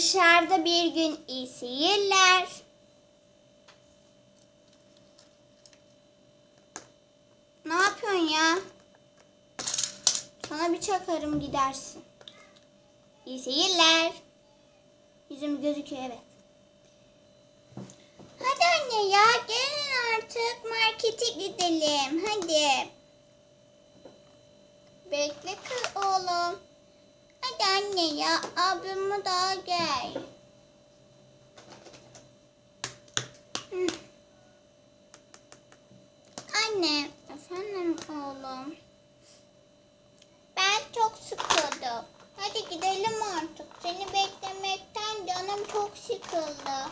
Dışarıda bir gün iyi seyirler. Ne yapıyorsun ya? Sana bir çakarım gidersin. İyi seyirler. Yüzüm gözüküyor evet. Hadi anne ya gelin artık markete gidelim. Hadi. Bekle kız oğlum. Hadi anne ya ablamı daha gel. Anne, efendim oğlum. Ben çok sıkıldım. Hadi gidelim artık. Seni beklemekten canım çok sıkıldı.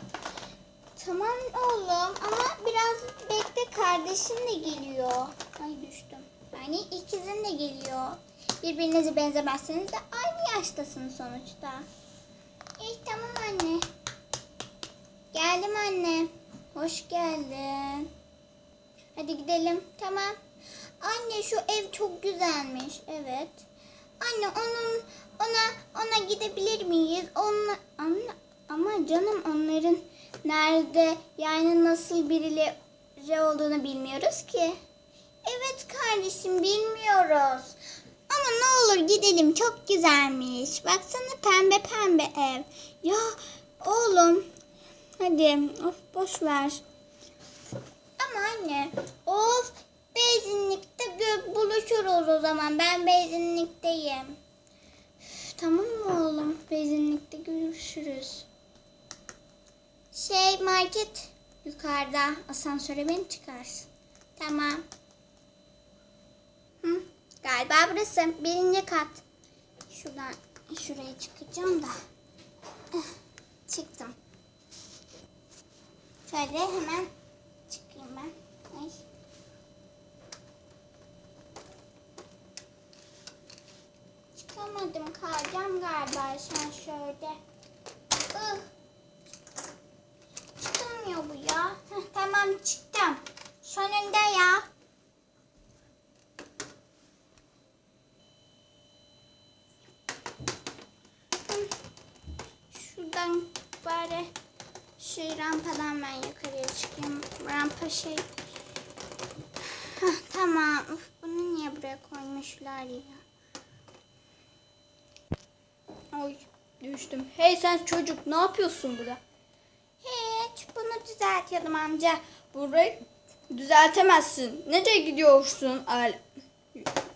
Tamam oğlum ama biraz bekle kardeşin de geliyor. Ay düştüm. Yani ikizin de geliyor. Birbirinize benzemezseniz de aynı yaştasınız sonuçta. İyi tamam anne. Geldim anne. Hoş geldin. Hadi gidelim. Tamam. Anne şu ev çok güzelmiş. Evet. Anne onun ona ona gidebilir miyiz? Onla, anne, ama canım onların nerede yani nasıl birileri olduğunu bilmiyoruz ki. Evet kardeşim bilmiyoruz. Ama ne olur gidelim çok güzelmiş. Baksana pembe pembe ev. Ya oğlum hadi of boş ver. Ama anne of benzinlikte buluşuruz o zaman. Ben benzinlikteyim. Tamam mı oğlum? Benzinlikte görüşürüz. Şey market yukarıda asansöre beni çıkarsın. Tamam. Hı, galiba burası birinci kat. Şuradan şuraya çıkacağım da. Eh, Çıktım. Şöyle hemen çıkayım ben. Ay. Çıkamadım kalacağım galiba sen şöyle. Ih. Çıkılmıyor bu ya. Heh, tamam çıktım. Sonunda ya. Hı. Şuradan bari şu rampadan ben yukarıya çıkayım. Rampa şey. Heh, tamam. Uf, bunu niye buraya koymuşlar ya? Ay düştüm. Hey sen çocuk ne yapıyorsun burada? Hiç bunu düzeltiyordum amca. Burayı düzeltemezsin. Nereye gidiyorsun? Al. Yok.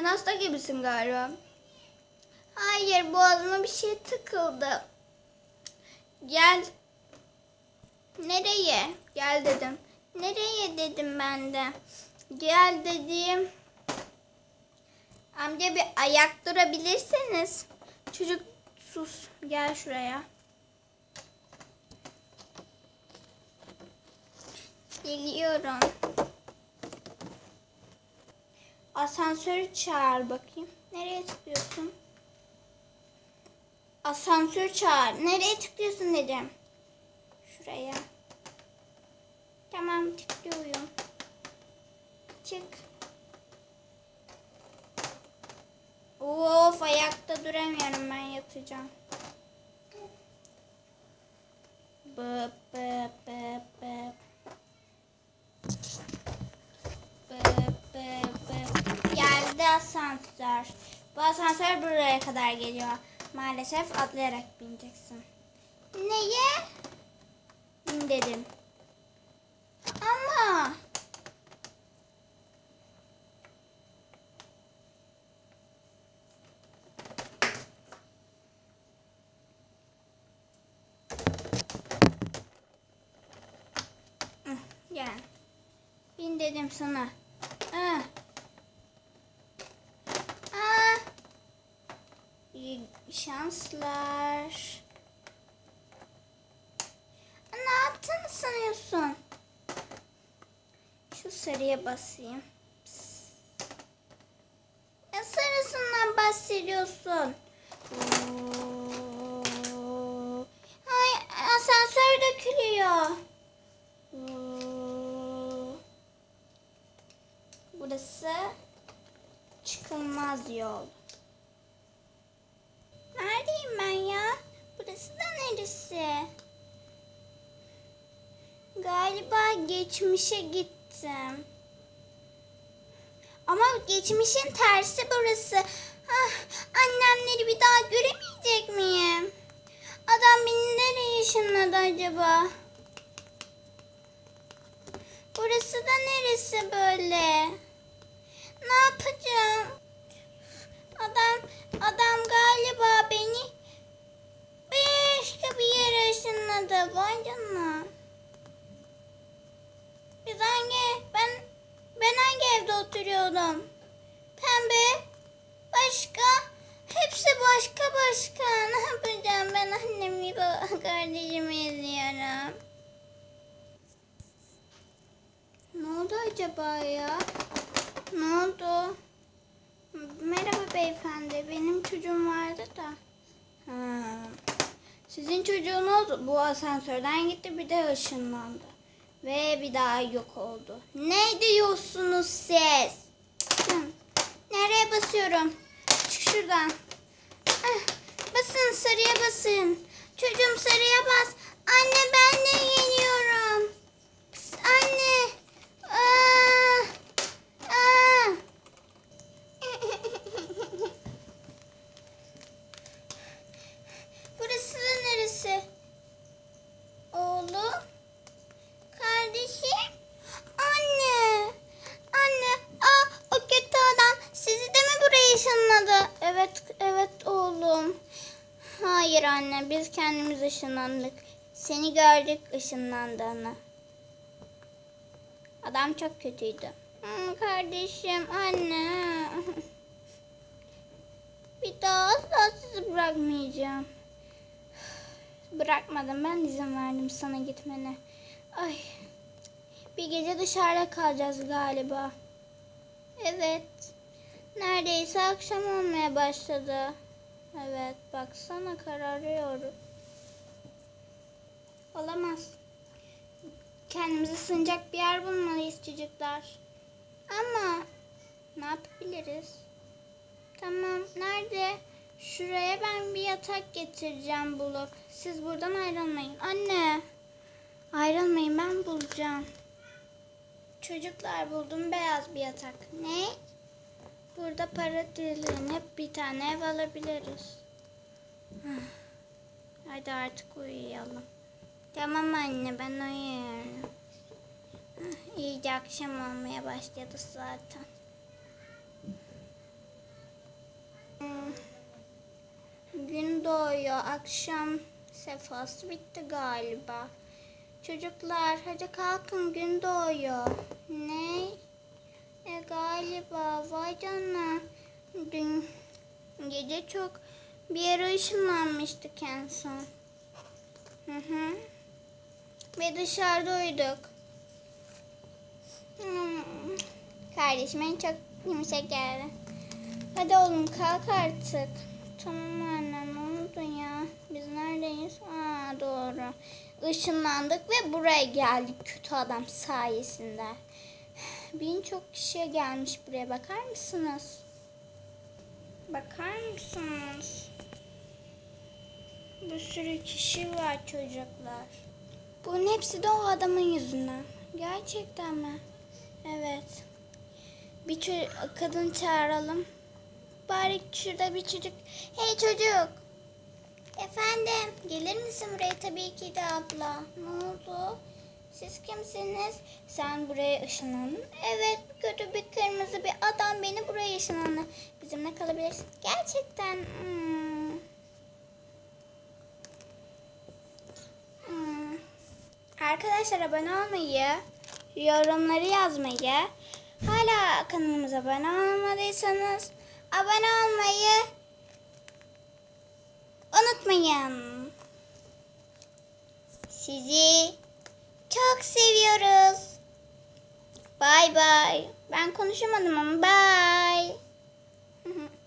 sen hasta gibisin galiba. Hayır boğazıma bir şey tıkıldı. Gel. Nereye? Gel dedim. Nereye dedim ben de. Gel dediğim. Amca bir ayak durabilirseniz. Çocuk sus. Gel şuraya. Geliyorum. Asansörü çağır bakayım. Nereye tıklıyorsun? Asansör çağır. Nereye tıklıyorsun dedim. Şuraya. Tamam tıklıyorum. Çık. Of ayakta duramıyorum ben yatacağım. Asansör. Bu asansör buraya kadar geliyor. Maalesef atlayarak bineceksin. Neye? Bin dedim. Ama. Gel. Bin dedim sana. Ah. İyi şanslar. Ne yaptığını sanıyorsun? Şu sarıya basayım. Pıs. Ne sarısından bahsediyorsun? Ay asansör dökülüyor. Oo. çıkılmaz yol. Neredeyim ben ya? Burası da neresi? Galiba geçmişe gittim. Ama geçmişin tersi burası. Ah, annemleri bir daha göremeyecek miyim? Adam beni nereye ışınladı acaba? Burası da neresi böyle? Ne yapacağım? Adam adam galiba beni başka bir yere ışınladı. Vay canına. Biz hangi ben ben hangi evde oturuyordum? Pembe başka hepsi başka başka. Ne yapacağım ben baba- kardeşimi izliyorum. Ne oldu acaba ya? Ne oldu? Merhaba beyefendi. Benim çocuğum vardı da. Ha. Sizin çocuğunuz bu asansörden gitti bir de ışınlandı. Ve bir daha yok oldu. Ne diyorsunuz siz? Nereye basıyorum? Çık şuradan. Basın sarıya basın. Çocuğum sarıya bas. Anne ben de geliyorum. Pıs, Anne. Aa, aa. Burası da neresi? Oğlum. Kardeşim. Anne. Anne. Aa, o kötü adam sizi de mi buraya ışınladı? Evet, evet oğlum. Hayır anne, biz kendimiz ışınlandık. Seni gördük ışınlandığını. Adam çok kötüydü. Hmm, kardeşim, anne. Bir daha asla sizi bırakmayacağım. Bırakmadım, ben izin verdim sana gitmene. Ay, bir gece dışarıda kalacağız galiba. Evet. Neredeyse akşam olmaya başladı. Evet, baksana kararıyor. Olamaz. Kendimize sığınacak bir yer bulmalıyız çocuklar. Ama ne yapabiliriz? Tamam, nerede? Şuraya ben bir yatak getireceğim bulup. Siz buradan ayrılmayın. Anne, ayrılmayın ben bulacağım. Çocuklar buldum beyaz bir yatak. Ne? Burada para dilenip bir tane ev alabiliriz. Hadi artık uyuyalım. Tamam anne ben uyuyorum. İyice akşam olmaya başladı zaten. Hmm. Gün doğuyor. Akşam sefası bitti galiba. Çocuklar hadi kalkın gün doğuyor. Ne? E galiba vay canına. Dün gece çok bir yere ışınlanmıştık en son. Hı hı. Ve dışarıda uyuduk. Hmm. Kardeşim en çok yumuşak geldi. Hadi oğlum kalk artık. Tamam anne ne oldu ya? Biz neredeyiz? Aa doğru. Işınlandık ve buraya geldik kötü adam sayesinde. Bin çok kişiye gelmiş buraya bakar mısınız? Bakar mısınız? Bir sürü kişi var çocuklar. Bunun hepsi de o adamın yüzünden. Gerçekten mi? Evet. Bir ço- kadın çağıralım. Bari şurada bir çocuk. Hey çocuk. Efendim, gelir misin buraya? Tabii ki de abla. Ne oldu? Siz kimsiniz? Sen buraya ışınlandın. Evet, kötü bir kırmızı bir adam beni buraya ışınlandı. Bizimle kalabilirsin. Gerçekten. hmm. Hmm. Arkadaşlar abone olmayı, yorumları yazmayı, hala kanalımıza abone olmadıysanız abone olmayı unutmayın. Sizi çok seviyoruz. Bay bay. Ben konuşamadım ama bay.